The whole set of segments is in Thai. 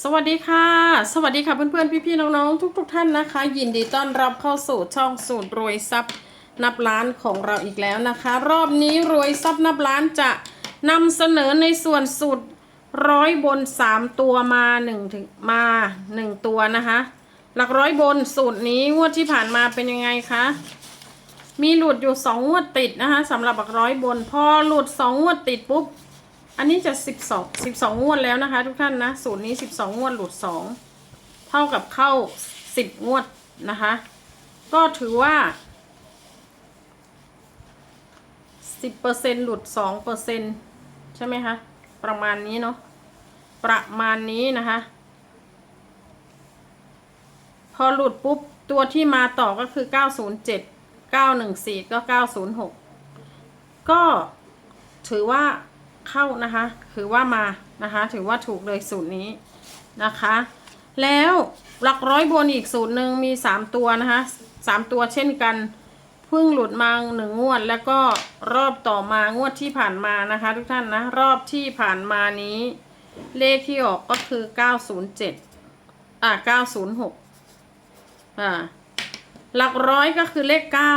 สวัสดีค่ะ สวัสดีค่ะเพื่อนๆพี่ๆน้องๆทุก ๆ ท่านนะคะ ยินดีต้อนรับเข้าสู่ช่องสูตรรวยทรัพย์นับล้านของเราอีกแล้วนะคะ รอบนี้รวยทรัพย์นับล้านจะนำเสนอในส่วนสูตรร้อยบน3ตัวมา1ถึงมา1ตัวนะคะ หลักร้อยบนสูตรนี้งวดที่ผ่านมาเป็นยังไงคะมีหลุดอยู่สองงวดติดนะคะสำหรับหลักร้อยบนพอหลุดสองงวดติดปุ๊บ อันนี้จะสิบสองสิบสองงวดแล้วนะคะ ทุกท่านนะสูตรนี้สิบสองงวดหลุดสองเท่ากับเข้าสิบงวดนะคะ ก็ถือว่าสิบเปอร์เซ็นหลุดสองเปอร์เซ็นใช่ไหมคะ ประมาณนี้เนาะประมาณนี้นะคะ พอหลุดปุ๊บ ตัวที่มาต่อก็คือ 907 914 ก็ 906 ก็ถือว่า เข้านะคะถือว่ามานะคะ ถือว่าถูกเลยสูตรนี้นะคะ แล้วหลักร้อยบนอีกสูตรหนึ่งมี3ตัวนะคะ3ตัวเช่นกันเพิ่งหลุดมาหนึ่งงวด แล้วก็รอบต่อมางวดที่ผ่านมานะคะ ทุกท่านนะรอบที่ผ่านมานี้ เลขที่ออกก็คือ907อ่า906อ่าหลักร้อยก็คือเลขเก้า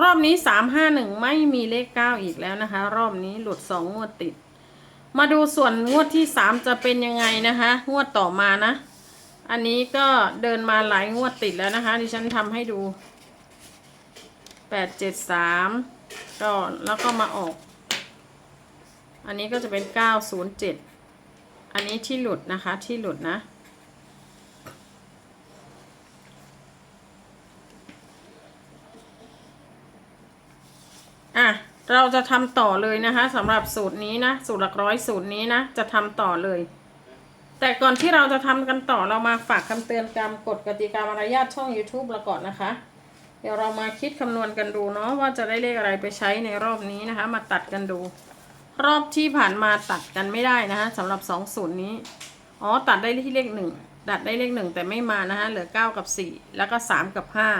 รอบนี้สามห้าหนึ่งไม่มีเลขเก้าอีกแล้วนะคะ รอบนี้หลุดสองงวดติด มาดูส่วนงวดที่สามจะเป็นยังไงนะคะ งวดต่อมานะ อันนี้ก็เดินมาหลายงวดติดแล้วนะคะดิฉันทำให้ดูแปดเจ็ดสามก็แล้วก็มาออก อันนี้ก็จะเป็นเก้าศูนย์เจ็ดอันนี้ที่หลุดนะคะที่หลุดนะ อะ เราจะทำต่อเลยนะคะสำหรับสูตรนี้นะสูตรหลักร้อยสูตรนี้นะจะทำต่อเลย แต่ก่อนที่เราจะทำกันต่อเรามาฝากคำเตือนการมกฎกติกามารยาทช่อง YouTube เราก่อนนะคะ เดี๋ยวเรามาคิดคำนวณกันดูเนาะว่าจะได้เลขอะไรไปใช้ในรอบนี้นะคะ มาตัดกันดู รอบที่ผ่านมาตัดกันไม่ได้นะคะสำหรับสองศูนย์นี้อ๋อตัดได้ที่เลขหนึ่งตัดได้เลขหนึ่งแต่ไม่มานะคะเหลือเก้ากับสี่แล้วก็สามกับห้า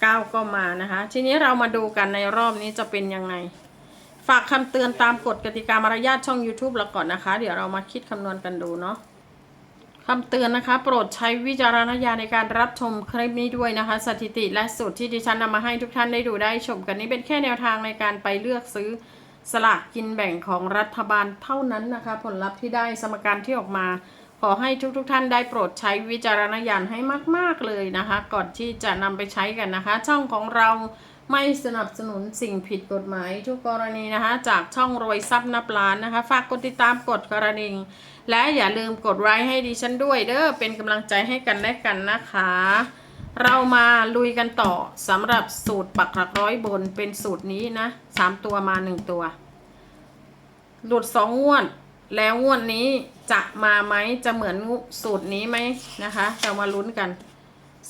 เก้าก็มานะคะ ทีนี้เรามาดูกันในรอบนี้จะเป็นยังไง ฝากคำเตือนตามกฎกติกามารยาทช่อง YouTube เราก่อนนะคะ เดี๋ยวเรามาคิดคำนวณกันดูเนาะคำเตือนนะคะ โปรดใช้วิจารณญาณในการรับชมคลิปนี้ด้วยนะคะ สถิติและสูตรที่ดิฉันนำมาให้ทุกท่านได้ดูได้ชมกันนี้เป็นแค่แนวทางในการไปเลือกซื้อสลากกินแบ่งของรัฐบาลเท่านั้นนะคะ ผลลัพธ์ที่ได้สมการที่ออกมา ขอให้ทุกๆทท่านได้โปรดใช้วิจารณญาณให้มาก ๆเลยนะคะ ก่อนที่จะนำไปใช้กันนะคะ ช่องของเรา ไม่สนับสนุนสิ่งผิดกฎหมายทุกกรณีนะคะ จากช่องรวยทรัพย์นับล้านนะคะ ฝากกดติดตามกดกระดิ่งและอย่าลืมกดไลค์ให้ดิฉันด้วยเด้อเป็นกำลังใจให้กันและกันนะคะ เรามาลุยกันต่อสำหรับสูตรปักหลักร้อยบนเป็นสูตรนี้นะสามตัวมาหนึ่งตัว หลุดสองงวดแล้วงวดนี้จะมาไหมจะเหมือนสูตรนี้ไหมนะคะ เรามาลุ้นกัน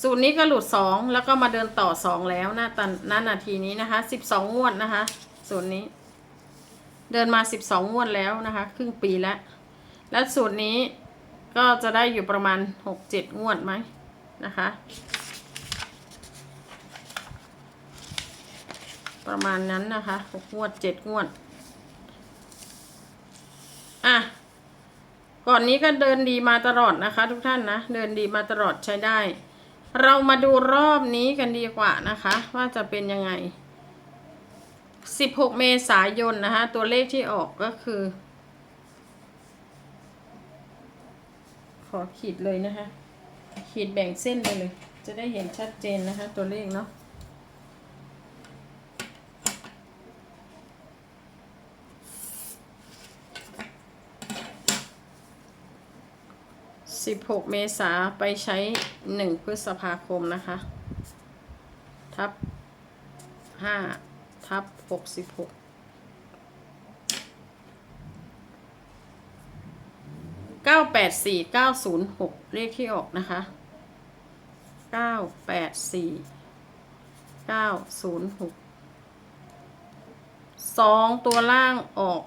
สูตรนี้ก็หลุดสองแล้วก็มาเดินต่อสองแล้วนะตอนนนาทีนี้นะคะสิบสองงวดนะคะ สูตรนี้ เดินมาสิบสองงวดแล้วนะคะ ครึ่งปีแล้ว และสูตรนี้ก็จะได้อยู่ประมาณหกเจ็ดงวดไหมนะคะ ประมาณนั้นนะคะหกงวดเจ็ดงวดอะก่อนนี้ก็เดินดีมาตลอดนะคะ ทุกท่านนะ เดินดีมาตลอดใช้ได้ เรามาดูรอบนี้กันดีกว่านะคะ ว่าจะเป็นยังไง 16 เมษายนนะคะ ตัวเลขที่ออกก็คือ ขอขีดเลยนะคะ ขีดแบ่งเส้นไปเลย จะได้เห็นชัดเจนนะคะ ตัวเลขเนาะ 16 เมษาไปใช้ 1 พฤษภาคมนะคะ ทับ 5 ทับ 66เก้าแปดสี่เก้าศูนย์หกเลขที่ออกนะคะเก้าแปดสี่เก้าศูนย์หกสองตัวล่างออก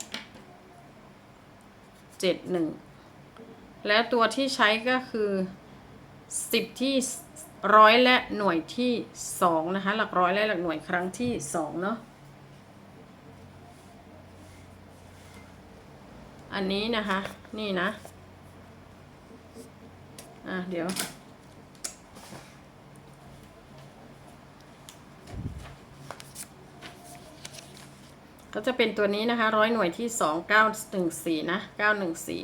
เจ็ดหนึ่ง แล้วตัวที่ใช้ก็คือสิบที่ร้อยและหน่วยที่สองนะคะ หลักร้อยและหลักหน่วยครั้งที่สองเนาะอันนี้นะคะ นี่นะ อะ เดี๋ยว ก็จะเป็นตัวนี้นะคะ ร้อยหน่วยที่สองเก้าหนึ่งสี่นะเก้าหนึ่งสี่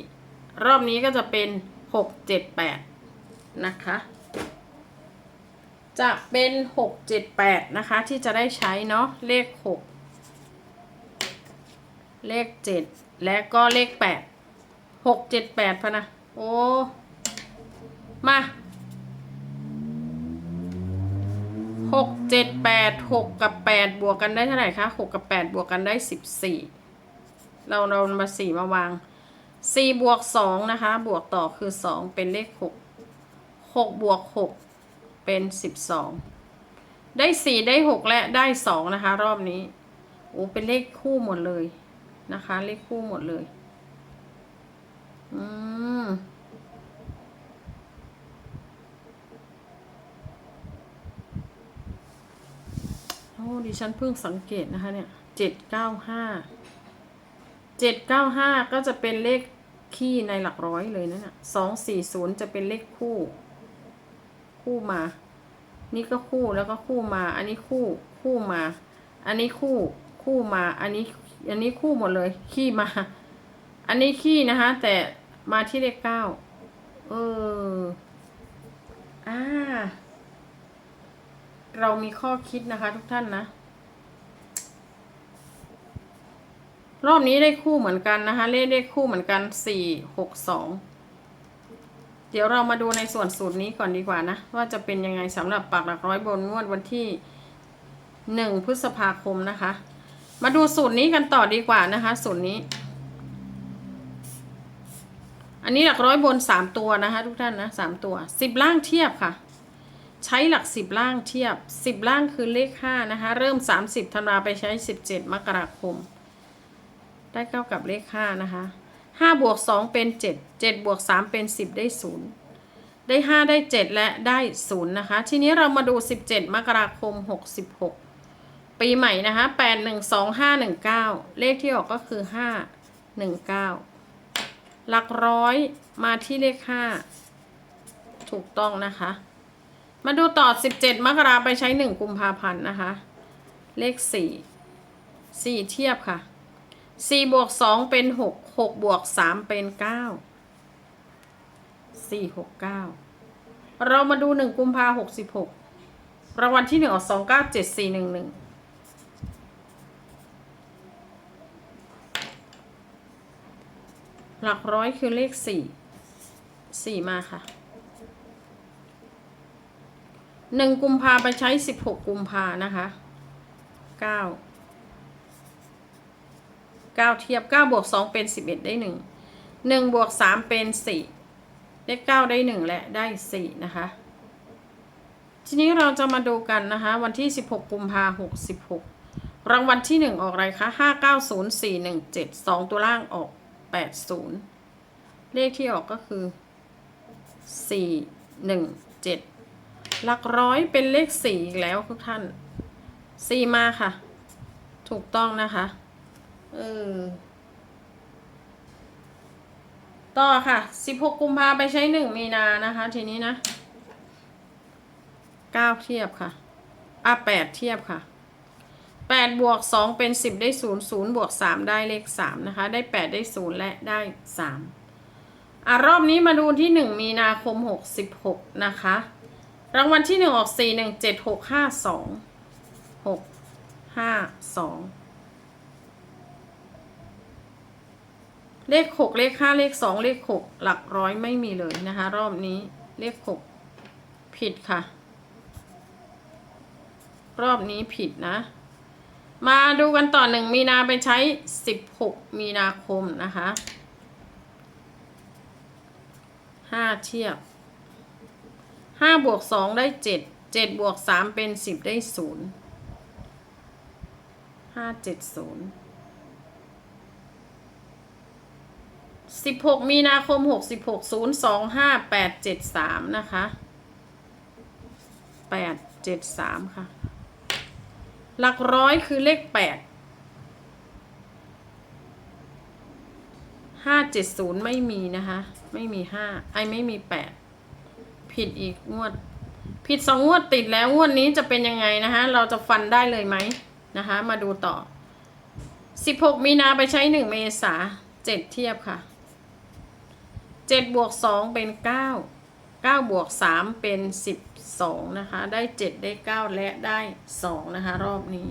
รอบนี้ก็จะเป็นหกเจ็ดแปดนะคะ จะเป็นหกเจ็ดแปดนะคะที่จะได้ใช้เนาะเลขหกเลขเจ็ดและก็เลขแปดหกเจ็ดแปดพะนะ โอ้ มาหกเจ็ดแปดหกกับแปดบวกกันได้เท่าไหร่คะหกกับแปดบวกกันได้สิบสี่เราเรามาสี่มาวาง สี่บวกสองนะคะ บวกต่อคือสองเป็นเลขหกหกบวกหกเป็นสิบสองได้สี่ได้หกและได้สองนะคะ รอบนี้โอ้เป็นเลขคู่หมดเลยนะคะ เลขคู่หมดเลย อืมโอ้ดิฉันเพิ่งสังเกตนะคะเนี่ยเจ็ดเก้าห้าเจ็ดเก้าห้าก็จะเป็นเลข คี่ในหลักร้อยเลยนะนี่ยสองสี่ศูนย์จะเป็นเลขคู่ คู่มา นี่ก็คู่แล้วก็คู่มา อันนี้คู่คู่มา อันนี้คู่คู่มา อันนี้อันนี้คู่หมดเลย ขี้มา อันนี้ขี้นะคะ แต่มาที่เลขเก้าเอออ่าเรามีข้อคิดนะคะทุกท่านนะ รอบนี้ได้คู่เหมือนกันนะคะ เลขได้คู่เหมือนกันสี่หกสองเดี๋ยวเรามาดูในส่วนสูตรนี้ก่อนดีกว่านะ ว่าจะเป็นยังไงสำหรับปักหลักร้อยบนงวดวันที่หนึ่งพฤษภาคมนะคะ มาดูสูตรนี้กันต่อดีกว่านะคะ สูตรนี้ อันนี้หลักร้อยบนสามตัวนะคะ ทุกท่านนะสามตัวสิบล่างเทียบค่ะ ใช้หลักสิบล่างเทียบสิบล่างคือเลขห้านะคะ เริ่มสามสิบธันวาไปใช้สิบเจ็ดมกราคม ได้เก้ากับเลขห้านะคะห้าบวกสองเป็นเจ็ดเจ็ดบวกสามเป็นสิบได้ศูนย์ได้ห้าได้เจ็ดและได้ศูนย์นะคะ ทีนี้เรามาดูสิบเจ็ดมกราคมหกสิบหกปีใหม่นะคะแปดหนึ่งสองห้าหนึ่งเก้าเลขที่ออกก็คือห้าหนึ่งเก้าหลักร้อยมาที่เลขห้าถูกต้องนะคะ มาดูต่อ17มกราไปใช้1กุมภาพันธ์นะคะ เลข4 4เทียบค่ะ สี่บวกสองเป็นหกหกบวกสามเป็นเก้าสี่หกเก้าเรามาดูหนึ่งกุมภาหกสิบหกรางวัลที่หนึ่งออกสองเก้าเจ็ดสี่หนึ่งหนึ่งหลักร้อยคือเลขสี่สี่มาค่ะหนึ่งกุมภาไปใช้สิบหกกุมภานะคะเก้า เก้าเทียบเก้าบวกสองเป็นสิบเอ็ดได้หนึ่งหนึ่งบวกสามเป็นสี่เลขเก้าได้หนึ่งและได้สี่นะคะ ทีนี้เราจะมาดูกันนะคะ วันที่สิบหกกุมภาหกสิบหกรางวัลที่หนึ่งออกอะไรคะห้าเก้าศูนย์สี่หนึ่งเจ็ดสองตัวล่างออกแปดศูนย์เลขที่ออกก็คือสี่หนึ่งเจ็ดหลักร้อยเป็นเลขสี่อีกแล้วทุกท่านสี่มาค่ะ ถูกต้องนะคะ เออ ต่อค่ะ 16 กุมภาไปใช้หนึ่งมีนานะคะ ทีนี้นะ 9 เทียบค่ะ อะ 8 เทียบค่ะ 8 บวก 2 เป็น 10 ได้ 0 0 บวก 3 ได้เลข 3 นะคะ ได้ 8 ได้ 0 และได้ 3 อะ รอบนี้มาดูที่ 1 มีนาคม 66 นะคะ รางวัลที่ 1 ออก 4 1 7 6 5 2 6 5 2 เลขหกเลขห้าเลขสองเลขหกหลักร้อยไม่มีเลยนะคะ รอบนี้เลขหกผิดค่ะ รอบนี้ผิดนะ มาดูกันต่อหนึ่งมีนาไปใช้สิบหกมีนาคมนะคะห้าเทียบห้าบวกสองได้เจ็ดเจ็ดบวกสามเป็นสิบได้ศูนย์ห้าเจ็ดศูนย์ สิบหกมีนาคมหกสิบหกศูนย์สองห้าแปดเจ็ดสามนะคะแปดเจ็ดสามค่ะ หลักร้อยคือเลขแปดห้าเจ็ดศูนย์ไม่มีนะคะ ไม่มีห้าไอไม่มีแปดผิดอีกงวด ผิดสองงวดติดแล้วงวดนี้จะเป็นยังไงนะคะ เราจะฟันได้เลยไหมนะคะ มาดูต่อ 16 มีนาไปใช้ 1 เมษา7เทียบค่ะ 7บวก2เป็น 9 9 บวก 3 เป็น 12 นะคะ ได้ 7 ได้ 9 และได้ 2 นะคะ รอบนี้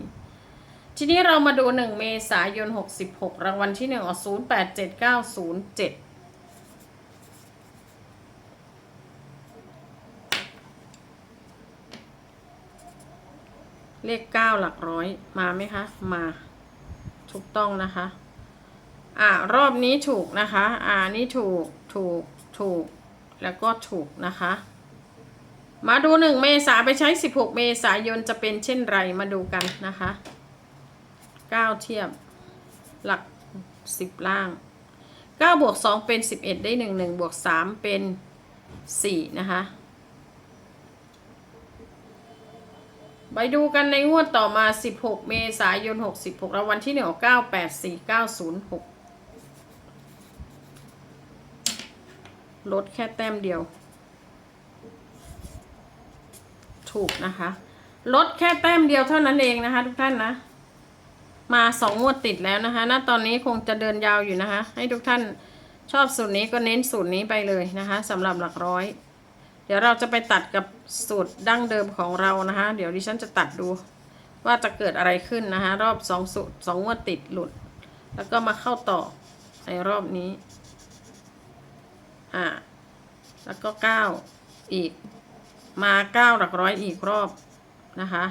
ทีนี้เรามาดู 1 เมษายน 66 รางวัลที่ 1 ออก 087907เลขเก้าหลักร้อยมาไหมคะ มาถูกต้องนะคะ อ่ารอบนี้ถูกนะคะ อ่านี่ถูก ถูก ถูก แล้วก็ถูกนะคะ มาดูหนึ่งเมษาไปใช้สิบหกเมษายนจะเป็นเช่นไรมาดูกันนะคะเก้าเทียบ หลักสิบล่างเก้าบวกสองเป็นสิบเอ็ดได้หนึ่งหนึ่งบวกสามเป็นสี่นะคะ ไปดูกันในงวดต่อมา 16 เมษายน 66รางวัลที่ 1 984906 ลดแค่แต้มเดียว ถูกนะคะ ลดแค่แต้มเดียวเท่านั้นเองนะคะ ทุกท่านนะ มาสองงวดติดแล้วนะคะ ณ ตอนนี้คงจะเดินยาวอยู่นะคะ ให้ทุกท่านชอบสูตรนี้ก็เน้นสูตรนี้ไปเลยนะคะสำหรับหลักร้อย เดี๋ยวเราจะไปตัดกับสูตรดั้งเดิมของเรานะคะ เดี๋ยวดิฉันจะตัดดู ว่าจะเกิดอะไรขึ้นนะคะ รอบสองสูตรสองงวดติดหลุด แล้วก็มาเข้าต่อในรอบนี้ อ่าแล้วก็เก้าอีก มาเก้าหลักร้อยอีกรอบนะคะ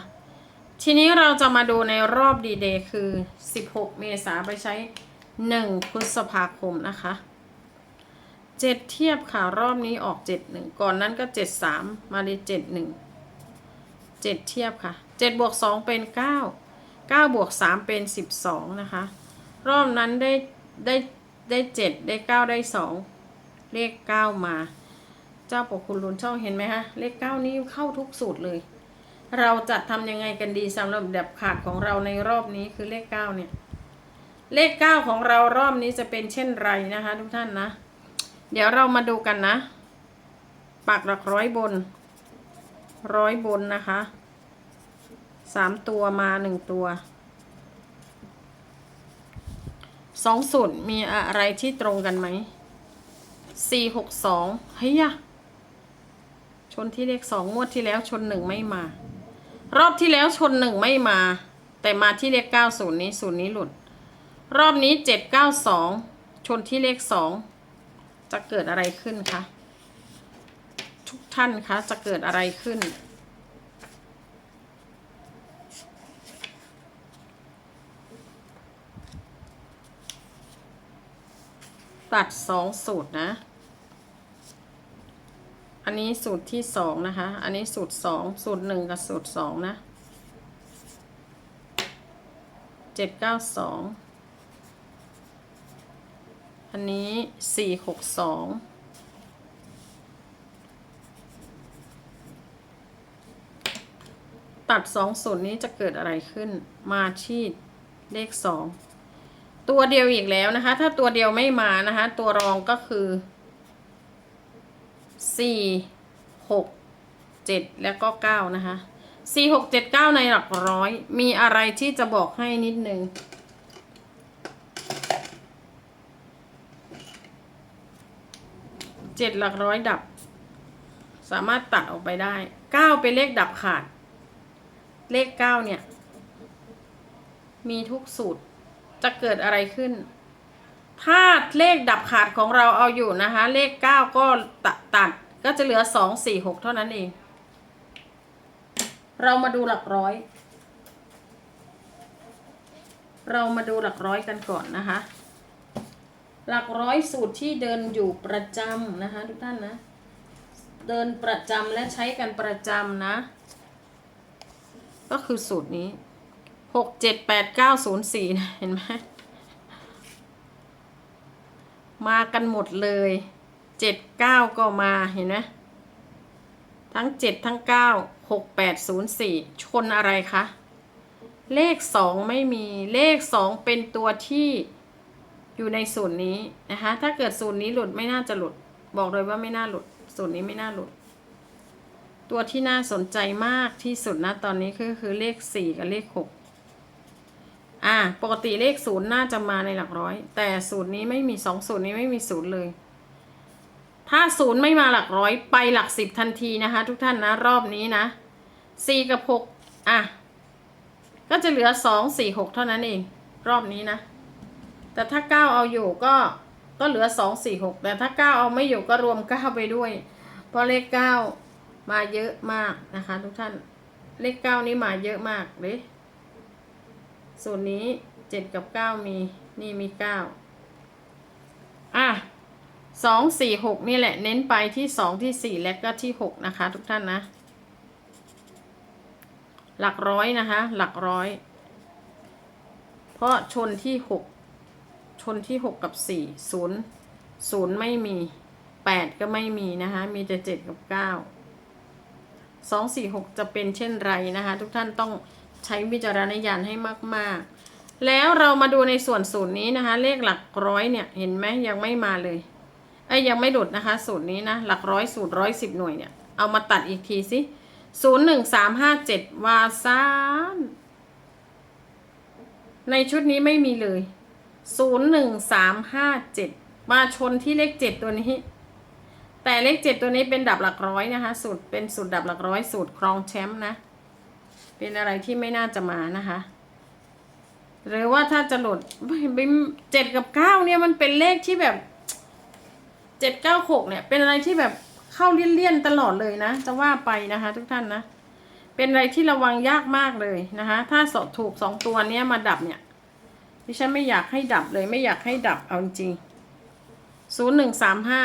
ทีนี้เราจะมาดูในรอบดีเดย์คือ 16 เมษาไปใช้ 1 พฤษภาคมนะคะเจ็ดเทียบค่ะ รอบนี้ออกเจ็ดหนึ่งก่อนนั้นก็เจ็ดสามมาเลยเจ็ดหนึ่งเจ็ดเทียบค่ะเจ็ดบวกสองเป็นเก้าเก้าบวกสามเป็นสิบสองนะคะ รอบนั้นได้ได้ได้เจ็ดได้เก้าได้สอง เลขเก้ามา เจ้าปกคุณลุนช่องเห็นไหมคะเลขเก้านี้เข้าทุกสูตรเลย เราจะทำยังไงกันดีสำหรับแบบขาดของเราในรอบนี้คือเลขเก้าเนี่ย เลขเก้าของเรารอบนี้จะเป็นเช่นไรนะคะ ทุกท่านนะ เดี๋ยวเรามาดูกันนะปักหลักร้อยบน ร้อยบนนะคะสามตัวมาหนึ่งตัวสองสูตรมีอะไรที่ตรงกันไหม สี่หกสองเฮ้ยชนที่เลขสองงวดที่แล้วชนหนึ่งไม่มา รอบที่แล้วชนหนึ่งไม่มา แต่มาที่เลขเก้าศูนย์นี้ศูนย์นี้หลุด รอบนี้เจ็ดเก้าสองชนที่เลขสองจะเกิดอะไรขึ้นคะทุกท่านคะจะเกิดอะไรขึ้นตัดสองสูตรนะ อันนี้สูตรที่สองนะคะ อันนี้สูตรสองสูตรหนึ่งกับสูตรสองนะเจ็ดเก้าสอง อันนี้สี่หกสอง ตัดสองส่วนนี้จะเกิดอะไรขึ้น มาที่เลขสอง ตัวเดียวอีกแล้วนะคะ ถ้าตัวเดียวไม่มานะคะ ตัวรองก็คือ สี่หกเจ็ดแล้วก็เก้านะคะสี่หกเจ็ดเก้าในหลักร้อย มีอะไรที่จะบอกให้นิดนึงเจ็ดหลักร้อยดับ สามารถตัดออกไปได้เก้าเป็นเลขดับขาด เลขเก้าเนี่ย มีทุกสูตรจะเกิดอะไรขึ้น ถ้าเลขดับขาดของเราเอาอยู่นะคะ เลขเก้าก็ตัดตัด ก็จะเหลือสองสี่หกเท่านั้นเอง เรามาดูหลักร้อย เรามาดูหลักร้อยกันก่อนนะคะ หลักร้อยสูตรที่เดินอยู่ประจำนะคะ ทุกท่านนะ เดินประจำและใช้กันประจำนะ ก็คือสูตรนี้หกเจ็ดแปดเก้าศูนย์สี่นะเห็นไหมมากันหมดเลย เจ็ดเก้าก็มาเห็นไหมทั้งเจ็ดทั้งเก้าหกแปดศูนย์สี่ชนอะไรคะ เลขสองไม่มีเลขสองเป็นตัวที่อยู่ในสูตรนี้นะคะ ถ้าเกิดสูตรนี้หลุดไม่น่าจะหลุด บอกเลยว่าไม่น่าหลุด สูตรนี้ไม่น่าหลุด ตัวที่น่าสนใจมากที่สุดนะตอนนี้คือคือเลขสี่กับเลขหกอ่า ปกติเลขศูนย์น่าจะมาในหลักร้อย แต่สูตรนี้ไม่มีสองสูตรนี้ไม่มีศูนย์เลย ถ้าศูนย์ไม่มาหลักร้อยไปหลักสิบทันทีนะคะ ทุกท่านนะรอบนี้นะสี่กับหกอะ ก็จะเหลือสองสี่หกเท่านั้นเอง รอบนี้นะ แต่ถ้าเก้าเอาอยู่ก็ก็เหลือสองสี่หกแต่ถ้าเก้าเอาไม่อยู่ก็รวมเก้าไปด้วยเพราะเลขเก้ามาเยอะมากนะคะ ทุกท่านเลขเก้านี่มาเยอะมากเลยส่วนนี้เจ็ดกับเก้ามีนี่มีเก้าอะ สองสี่หกนี่แหละเน้นไปที่สองที่สี่และก็ที่หกนะคะ ทุกท่านนะ หลักร้อยนะคะ หลักร้อย เพราะชนที่หกชนที่หกกับสี่ศูนย์ศูนย์ไม่มีแปดก็ไม่มีนะคะ มีแต่เจ็ดกับเก้าสองสี่หกจะเป็นเช่นไรนะคะ ทุกท่านต้องใช้วิจารณญาณให้มาก ๆ แล้วเรามาดูในส่วนสูตรนี้นะคะ เลขหลักร้อยเนี่ย เห็นไหมยังไม่มาเลย อ้ยยังไม่หลุดนะคะ สูตรนี้นะ หลักร้อยสูตรร้อยสิบหน่วยเนี่ย เอามาตัดอีกทีสิศูนย์หนึ่งสามห้าเจ็ดวาซานในชุดนี้ไม่มีเลยศูนย์หนึ่งสามห้าเจ็ดมาชนที่เลขเจ็ดตัวนี้ แต่เลขเจ็ดตัวนี้เป็นดับหลักร้อยนะคะ สูตรเป็นสูตรดับหลักร้อยสูตรครองแชมป์นะ เป็นอะไรที่ไม่น่าจะมานะคะหรือว่าถ้าจะหลุดเจ็ดกับเก้าเนี่ยมันเป็นเลขที่แบบ เจ็ดเก้าหกเนี่ย เป็นอะไรที่แบบเข้าเลี่ยนๆตลอดเลยนะ จะว่าไปนะคะ ทุกท่านนะ เป็นอะไรที่ระวังยากมากเลยนะคะ ถ้าสอบถูกสองตัวเนี้ยมาดับเนี่ย ดิฉันไม่อยากให้ดับเลย ไม่อยากให้ดับเอาจริงศูนย์หนึ่งสามห้า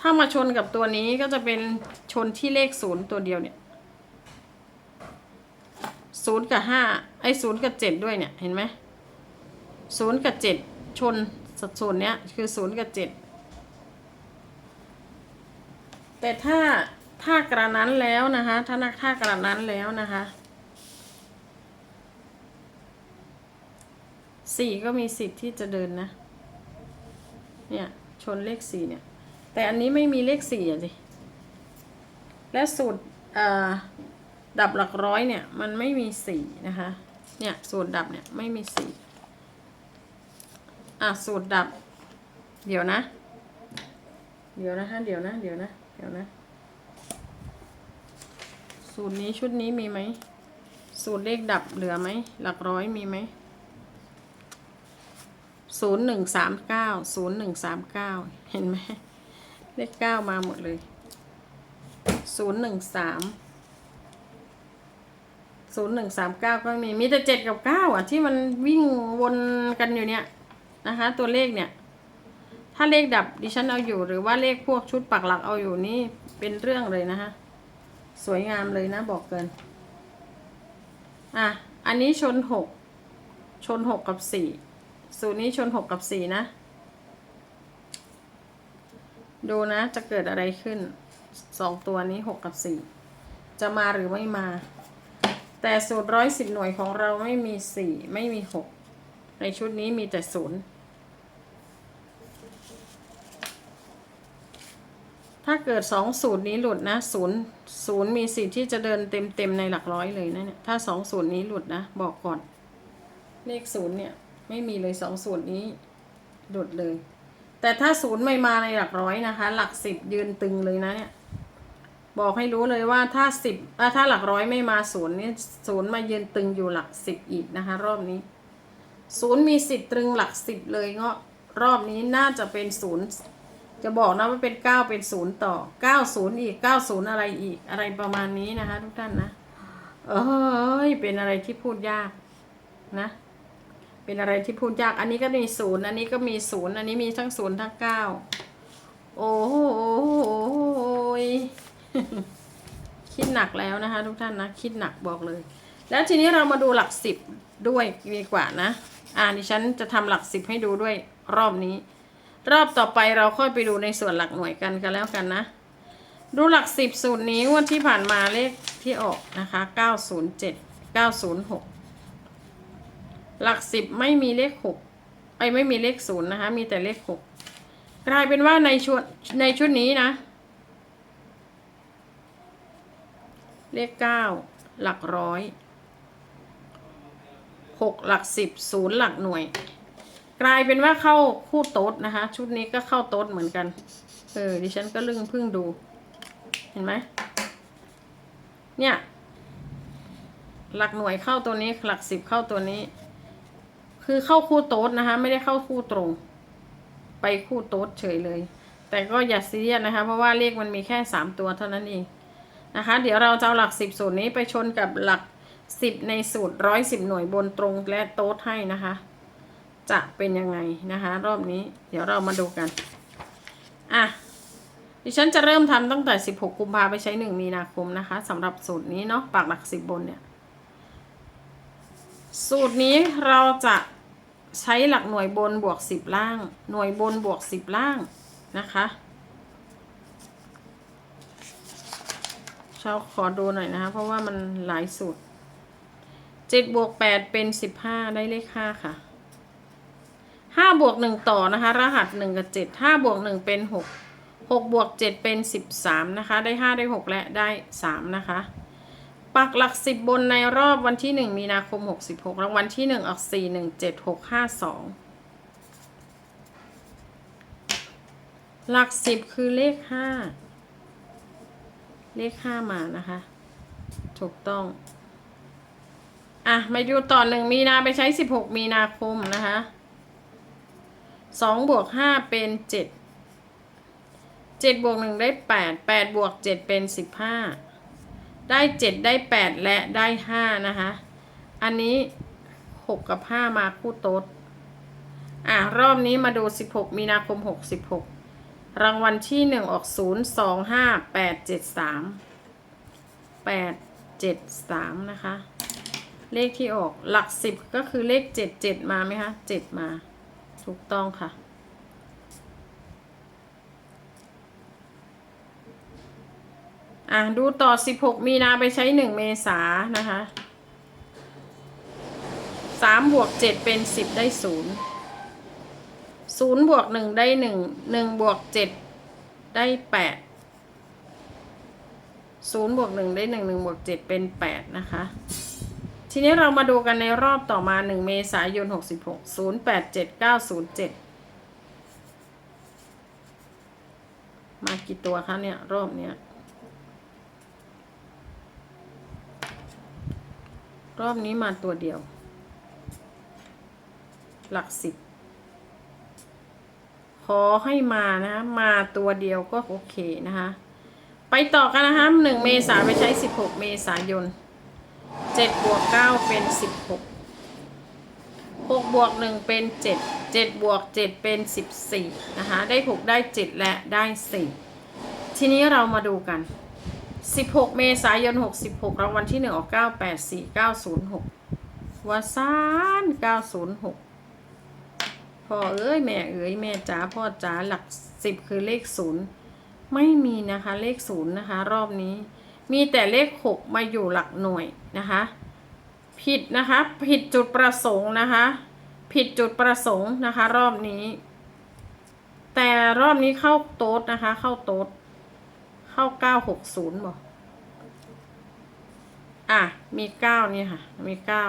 ถ้ามาชนกับตัวนี้ก็จะเป็นชนที่เลขศูนย์ตัวเดียวเนี่ยศูนย์กับห้าไอ้ศูนย์กับเจ็ดด้วยเนี่ย เห็นไหมศูนย์กับเจ็ดชนสัดส่วนเนี้ยคือศูนย์กับเจ็ด แต่ถ้าถ้ากระนั้นแล้วนะคะถ้านักถ้ากระนั้นแล้วนะคะสี่ก็มีสิทธิ์ที่จะเดินนะ เนี่ย ชนเลขสี่เนี่ย แต่อันนี้ไม่มีเลขสี่อะสิและสูตรดับหลักร้อยเนี่ย มันไม่มีสี่นะคะ เนี่ยสูตรดับเนี่ยไม่มีสี่อะสูตรดับ เดี๋ยวนะ เดี๋ยวนะคะเดี๋ยวนะ เดี๋ยวนะ เดี๋ยวนะ สูตรนี้ชุดนี้มีไหม สูตรเลขดับเหลือไหม หลักร้อยมีไหมศูนย์หนึ่งสามเก้าศูนย์หนึ่งสามเก้าเห็นไหมเลขเก้ามาหมดเลยศูนย์หนึ่งสามศูนย์หนึ่งสามเก้าก็มีมีแต่เจ็ดกับเก้าอะ ที่มันวิ่งวนกันอยู่เนี่ยนะคะ ตัวเลขเนี่ย ถ้าเลขดับดิฉันเอาอยู่ หรือว่าเลขพวกชุดปักหลักเอาอยู่นี่เป็นเรื่องเลยนะคะสวยงามเลยนะบอกเกิน อะ อันนี้ชนหกชนหกกับสี่สูตรนี้ชนหกกับสี่นะ ดูนะจะเกิดอะไรขึ้นสองตัวนี้หกกับสี่จะมาหรือไม่มา แต่สูตรร้อยสิบหน่วยของเราไม่มีสี่ไม่มีหกในชุดนี้มีแต่ศูนย์ ถ้าเกิดสองสูตรนี้หลุดนะศูนย์ศูนย์มีสิทธิ์ที่จะเดินเต็มเต็มในหลักร้อยเลยนะเนี่ยถ้าสองสูตรนี้หลุดนะบอกก่อน เลขศูนย์เนี่ย ไม่มีเลยสองสูตรนี้หลุดเลย แต่ถ้าศูนย์ไม่มาในหลักร้อยนะคะ หลักสิบยืนตึงเลยนะเนี่ยบอกให้รู้เลยว่าถ้าสิบถ้าหลักร้อยไม่มาศูนย์นี่ศูนย์มายืนตึงอยู่หลักสิบอีกนะคะ รอบนี้ศูนย์มีสิทธิ์ตรึงหลักสิบเลยเงาะรอบนี้น่าจะเป็นศูนย์ จะบอกนะว่าเป็นเก้าเป็นศูนย์ต่อเก้าศูนย์อีกเก้าศูนย์อะไรอีกอะไรประมาณนี้นะคะทุกท่านนะ เอ้ยเป็นอะไรที่พูดยากนะ เป็นอะไรที่พูดยาก อันนี้ก็มีศูนย์อันนี้ก็มีศูนย์อันนี้มีทั้งศูนย์ทั้งเก้าโอ้โหคิดหนักแล้วนะคะ ทุกท่านนะ คิดหนักบอกเลย แล้วทีนี้เรามาดูหลักสิบด้วยดีกว่านะ อ่าดิฉันจะทำหลักสิบให้ดูด้วยรอบนี้ รอบต่อไปเราค่อยไปดูในส่วนหลักหน่วยกันกันแล้วกันนะ ดูหลักสิบสูตรนี้วันที่ผ่านมาเลขที่ออกนะคะเก้าศูนย์เจ็ดเก้าศูนย์หกหลักสิบไม่มีเลขหกไอ้ไม่มีเลขศูนย์นะคะ มีแต่เลขหกกลายเป็นว่าในชุดในชุดนี้นะ เลขเก้าหลักร้อยหกหลักสิบศูนย์หลักหน่วย กลายเป็นว่าเข้าคู่โต๊ดนะคะ ชุดนี้ก็เข้าโต๊ดเหมือนกัน เออ ดิฉันก็ลึงพิ่งดู เห็นไหม เนี่ย หลักหน่วยเข้าตัวนี้ หลักสิบเข้าตัวนี้ คือเข้าคู่โต๊ดนะคะ ไม่ได้เข้าคู่ตรง ไปคู่โต๊ดเฉยเลย แต่ก็อย่าซีเรียสนะคะ เพราะว่าเลขมันมีแค่สามตัวเท่านั้นเองนะคะ เดี๋ยวเราจะเอาหลักสิบสูตรนี้ไปชนกับหลักสิบในสูตรร้อยสิบหน่วยบนตรงและโต๊ดให้นะคะ จะเป็นยังไงนะคะ รอบนี้เดี๋ยวเรามาดูกัน อะดิฉันจะเริ่มทำตั้งแต่ 16 กุมภาไปใช้ 1 มีนาคมนะคะสำหรับสูตรนี้เนาะปากหลัก10บนเนี่ย สูตรนี้เราจะใช้หลักหน่วยบนบวก 10 ล่าง หน่วยบนบวก 10 ล่างนะคะชาขอดูหน่อยนะคะ เพราะว่ามันหลายสูตร 7 บวก 8 เป็น 15 ได้เลข 5 ค่ะ ห้าบวกหนึ่งต่อนะคะ รหัสหนึ่งกับเจ็ดห้าบวกหนึ่งเป็นหกหกบวกเจ็ดเป็นสิบสามนะคะ ได้ห้าได้หกและได้สามนะคะ ปักหลักสิบบนในรอบวันที่หนึ่งมีนาคมหกสิบหกรางวัลที่หนึ่งออกสี่หนึ่งเจ็ดหกห้าสองหลักสิบคือเลขห้าเลขห้ามานะคะ ถูกต้อง อะ มาดูต่อหนึ่งมีนาไปใช้สิบหกมีนาคมนะคะ 2บวก5เป็น7เจ็ดบวกหนึ่งได้แปดแปดบวกเจ็ดเป็นสิบห้าได้เจ็ดได้แปดและได้ห้านะคะ อันนี้หกกับห้ามาคู่โต๊ดอะ รอบนี้มาดูสิบหกมีนาคมหกสิบหกรางวัลที่หนึ่งออกศูนย์สองห้าแปดเจ็ดสามแปดเจ็ดสามนะคะ เลขที่ออกหลักสิบก็คือเลขเจ็ดเจ็ดมาไหมคะเจ็ดมา ถูกต้องค่ะ อะ ดูต่อ 16 มีนาไปใช้ 1 เมษานะคะ 3 บวก 7 เป็น 10 ได้ 0 0 บวก 1 ได้ 1 1 บวก 7 ได้ 8 0บวก1ได้ 1 1บวก7เป็น 8 นะคะ ทีนี้เรามาดูกันในรอบต่อมา 1 เมษายน 66 0 8 7 9 0 7 มากี่ตัวคะเนี่ย รอบเนี้ย รอบนี้มาตัวเดียว หลักสิบ ขอให้มานะมาตัวเดียวก็โอเคนะคะ ไปต่อกันนะคะหนึ่งเมษาไปใช้สิบหกเมษายน เจ็ดบวกเก้าเป็นสิบหกหกบวกหนึ่งเป็นเจ็ดเจ็ดบวกเจ็ดเป็นสิบสี่นะคะได้หกได้เจ็ดและได้สี่ทีนี้เรามาดูกัน16เมษายน66รางวัลที่1ออก984 906วาซาน906พ่อเอ้ยแม่เอ้ยแม่จ๋าพ่อจ๋าหลัก10คือเลข0ไม่มีนะคะเลข0นะคะ รอบนี้ มีแต่เลข6มาอยู่หลักหน่วยนะคะ ผิดนะคะ ผิดจุดประสงค์นะคะ ผิดจุดประสงค์นะคะ รอบนี้ แต่รอบนี้เข้าโต๊ดนะคะ เข้าโต๊ดเข้าเก้าหกศูนย์บอกอะ มีเก้านี่ค่ะ มีเก้า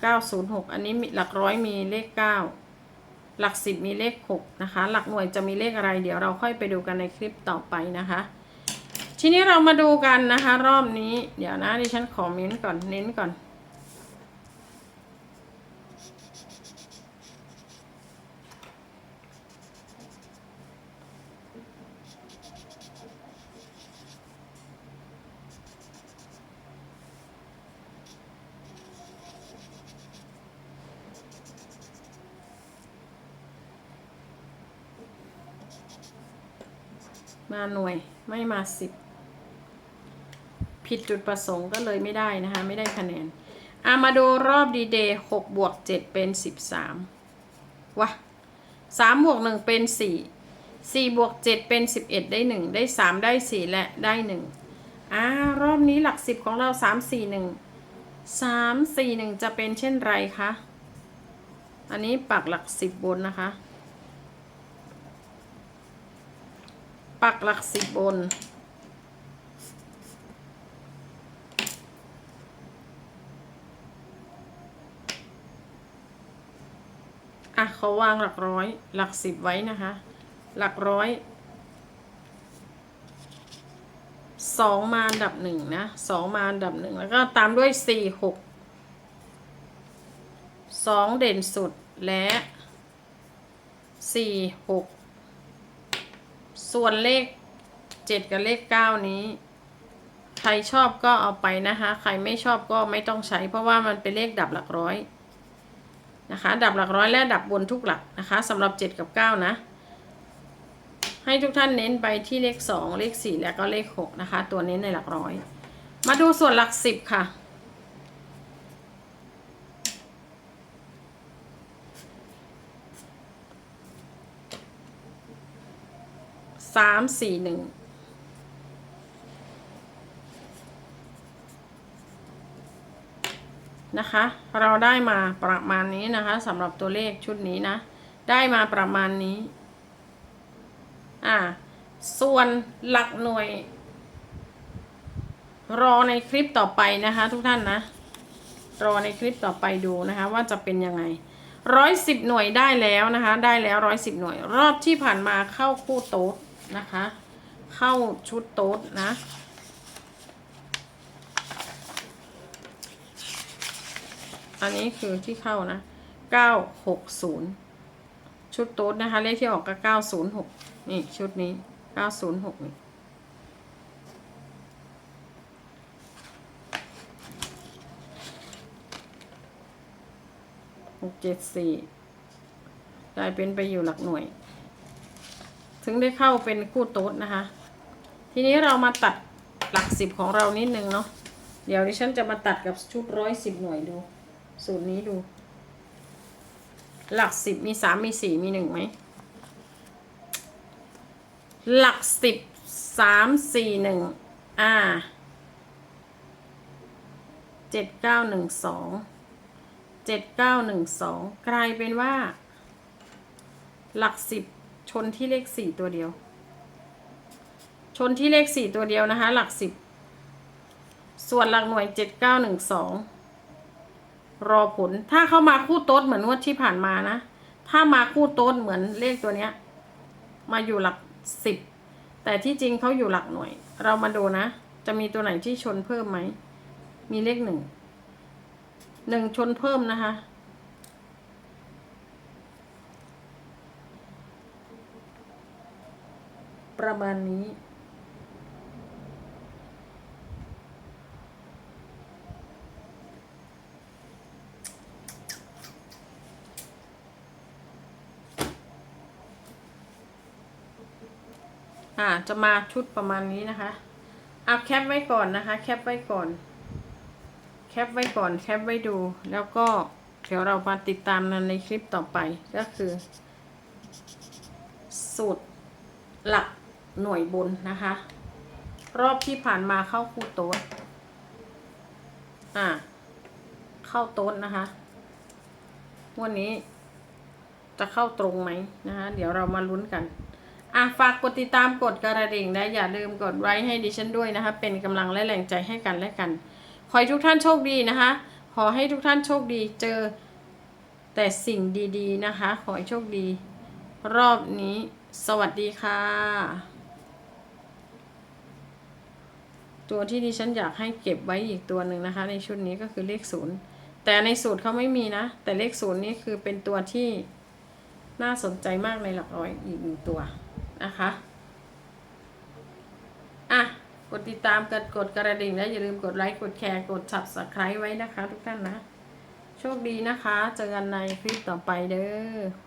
เก้าศูนย์หกอันนี้มีหลักร้อยมีเลขเก้าหลักสิบมีเลขหกนะคะ หลักหน่วยจะมีเลขอะไร เดี๋ยวเราค่อยไปดูกันในคลิปต่อไปนะคะ ทีนี้เรามาดูกันนะคะ รอบนี้ เดี๋ยวนะดิฉันขอเน้นก่อนเน้นก่อน มาหน่วยไม่มาสิบ ผิดจุดประสงค์ก็เลยไม่ได้นะคะ ไม่ได้คะแนนอามาดูรอบดีเดย์หกบวกเจ็ดเป็นสิบสามวะสามบวกหนึ่งเป็นสี่สี่บวกเจ็ดเป็นสิบเอ็ดได้หนึ่งได้สามได้สี่และได้หนึ่งอ่ารอบนี้หลักสิบของเราสามสี่หนึ่งสามสี่หนึ่งจะเป็นเช่นไรคะอันนี้ปักหลักสิบบนนะคะ ปักหลักสิบบน อะเขาวางหลักร้อย หลักสิบไว้นะคะ หลักร้อยสองมาอันดับหนึ่งนะสองมาอันดับหนึ่งแล้วก็ตามด้วยสี่หกสองเด่นสุดและสี่หกส่วนเลขเจ็ดกับเลขเก้านี้ ใครชอบก็เอาไปนะคะ ใครไม่ชอบก็ไม่ต้องใช้ เพราะว่ามันเป็นเลขดับหลักร้อย นะคะดับหลักร้อยและดับบนทุกหลักนะคะสำหรับ 7 กับ 9 นะ ให้ทุกท่านเน้นไปที่เลข 2 เลข 4 แล้วก็เลข 6 นะคะ ตัวเน้นในหลักร้อย มาดูส่วนหลัก 10 ค่ะ สามสี่หนึ่ง นะคะ เราได้มาประมาณนี้นะคะสำหรับตัวเลขชุดนี้นะ ได้มาประมาณนี้ อ่า ส่วนหลักหน่วย รอในคลิปต่อไปนะคะ ทุกท่านนะ รอในคลิปต่อไปดูนะคะ ว่าจะเป็นยังไงร้อยสิบหน่วยได้แล้วนะคะ ได้แล้วร้อยสิบหน่วย รอบที่ผ่านมาเข้าคู่โต๊ดนะคะ เข้าชุดโต๊ดนะ อันนี้คือที่เข้านะ960ชุดโต๊ดนะคะ เลขที่ออกก็906นี่ชุดนี้906นี่หกเจ็ดสี่กลายเป็นไปอยู่หลักหน่วย ถึงได้เข้าเป็นคู่โต๊ดนะคะ ทีนี้เรามาตัดหลักสิบของเรานิดนึงเนาะ เดี๋ยวดิฉันจะมาตัดกับชุดร้อยสิบหน่วยดู สูตรนี้ดู หลักสิบมีสามมีสี่มีหนึ่งไหม หลักสิบสามสี่หนึ่งอ่าเจ็ดเก้าหนึ่งสองเจ็ดเก้าหนึ่งสองกลายเป็นว่า หลักสิบชนที่เลขสี่ตัวเดียว ชนที่เลขสี่ตัวเดียวนะคะ หลักสิบส่วนหลักหน่วยเจ็ดเก้าหนึ่งสอง รอผล ถ้าเข้ามาคู่โต๊ดเหมือนงวดที่ผ่านมานะ ถ้ามาคู่โต๊ดเหมือนเลขตัวเนี้ย มาอยู่หลักสิบ แต่ที่จริงเขาอยู่หลักหน่วย เรามาดูนะ จะมีตัวไหนที่ชนเพิ่มไหม มีเลขหนึ่ง หนึ่งชนเพิ่มนะคะ ประมาณนี้ อ่าจะมาชุดประมาณนี้นะคะเอาแคปไว้ก่อนนะคะ แคปไว้ก่อน แคปไว้ก่อน แคปไว้ดู แล้วก็เดี๋ยวเรามาติดตามนันในคลิปต่อไปก็คือ สูตรหลักหน่วยบนนะคะ รอบที่ผ่านมาเข้าคู่โต๊ดอ่า เข้าโต๊ดนะคะ วันนี้จะเข้าตรงไหมนะคะ เดี๋ยวเรามาลุ้นกัน อะฝากกดติดตามกดกระดิ่งและอย่าลืมกดไลค์ให้ดิฉันด้วยนะคะ เป็นกำลังและแรงใจให้กันและกัน ขอให้ทุกท่านโชคดีนะคะ ขอให้ทุกท่านโชคดีเจอแต่สิ่งดีๆนะคะ ขอให้โชคดี รอบนี้ สวัสดีค่ะ ตัวที่ดิฉันอยากให้เก็บไว้อีกตัวหนึ่งนะคะ ในชุดนี้ก็คือเลขศูนย์แต่ในสูตรเขาไม่มีนะ แต่เลขศูนย์นี่คือเป็นตัวที่น่าสนใจมากในหลักร้อยอีกหนึ่งตัว นะคะอะกดติดตามกดกดกระดิ่งและอย่าลืมกดไลค์กดแชร์กด subscribe ไว้นะคะ ทุกท่านนะ โชคดีนะคะ เจอกันในคลิปต่อไปเด้อ